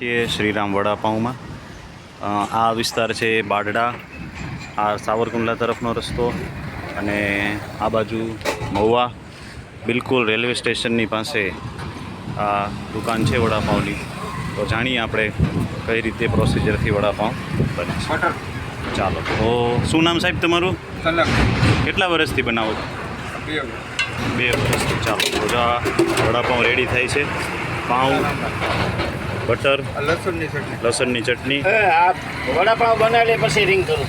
છીએ શ્રીરામ વડાપાઉંમાં. આ વિસ્તાર છે બાડડા. આ સાવરકુંડલા તરફનો રસ્તો અને આ બાજુ મહુવા. બિલકુલ રેલવે સ્ટેશનની પાસે આ દુકાન છે વડાપાઉંની. તો જાણીએ આપણે કઈ રીતે પ્રોસિજરથી વડાપાઉં બને છે. ચાલો. તો શું નામ સાહેબ તમારું? કેટલા વર્ષથી બનાવો છો? બે વર્ષથી. ચાલો. રોજા વડાપાઉં રેડી થાય છે. પાઉં. બટર લસણની ચટણી. લસણની ચટણી. આ વડાપાવ બનાવી પછી રિંગ કરું.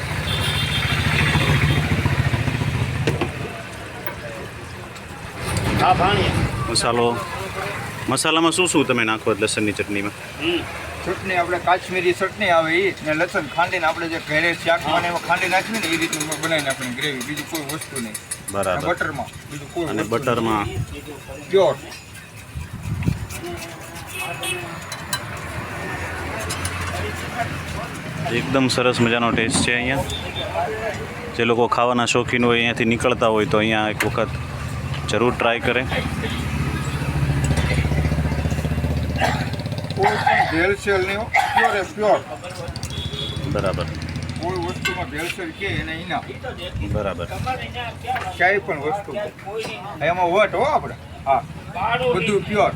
હા પાણી મસાલો. મસાલામાં શું શું તમે નાખો લસણની ચટણીમાં? ચટણી આપણે કાશ્મીરી ચટણી આવે એ ને લસણ ખાંડીને આપણે જે ઘરે શાક મને એમાં ખાંડી નાખવી ને એ રીતનું બનાવી નાખવાની ગ્રેવી. બીજી કોઈ વસ્તુ નહીં. બરાબર. બટરમાં. બીજું કોઈ અને બટરમાં? પ્યોર. એકદમ સરસ મજાનો ટેસ્ટ છે અહીંયા. જે લોકો ખાવાના શોખીન હોય અહીંયાથી નીકળતા હોય તો અહીંયા એક વખત જરૂર ટ્રાય કરે. બરાબર. કોઈ વસ્તુમાં ભેળસેળ કે એને ઇના બરાબર. ક્યાંય પણ વસ્તુ એમાં વટ હો આપણે હા. બધું પ્યોર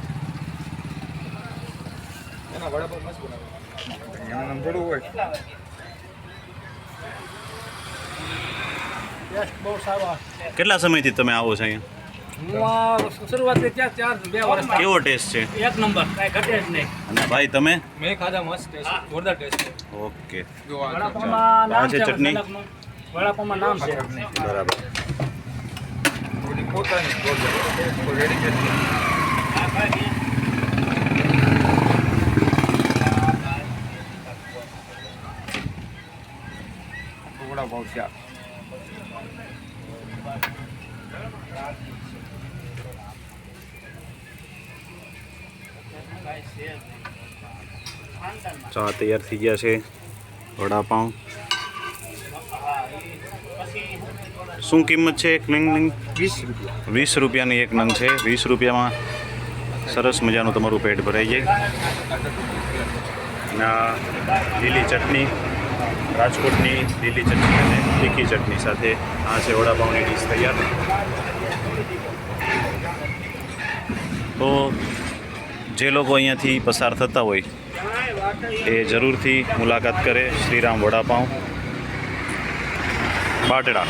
એના વડાપાવ મસ્ત બનાવે. થોડું હોય. કેટલા સમયથી તમે આવો છો અહીંયા? શરૂઆત ત્યાં ચાર બે વર્ષ કેવો ટેસ્ટ છે? એક નંબર કાંઈ ઘટે જ નહીં. અને ભાઈ તમે? મેં ખાધા મસ્ત ટેસ્ટ જોરદાર ટેસ્ટ છે. ઓકે. વડાપામાં નામ છે છે ચટણી? વડાપાવમાં નામ છે બરાબર. પોતાની વડાપાવ શાક ચા તૈયાર થઈ ગયા છે વડાપાઉં. શું કિંમત છે એક નંગની વીસ રૂપિયા. વીસ રૂપિયાની એક નંગ છે. વીસ રૂપિયામાં સરસ મજાનું તમારું પેટ ભરાઈ જાય. લીલી ચટણી. રાજકોટની લીલી ચટણી અને તીખી ચટણી સાથે આ છે વડાપાઉની ડીશ તૈયાર. તો જે લોકો અહીંયાથી પસાર થતા હોય એ જરૂરથી મુલાકાત કરે શ્રીરામ વડાપાઉં. બાટડા.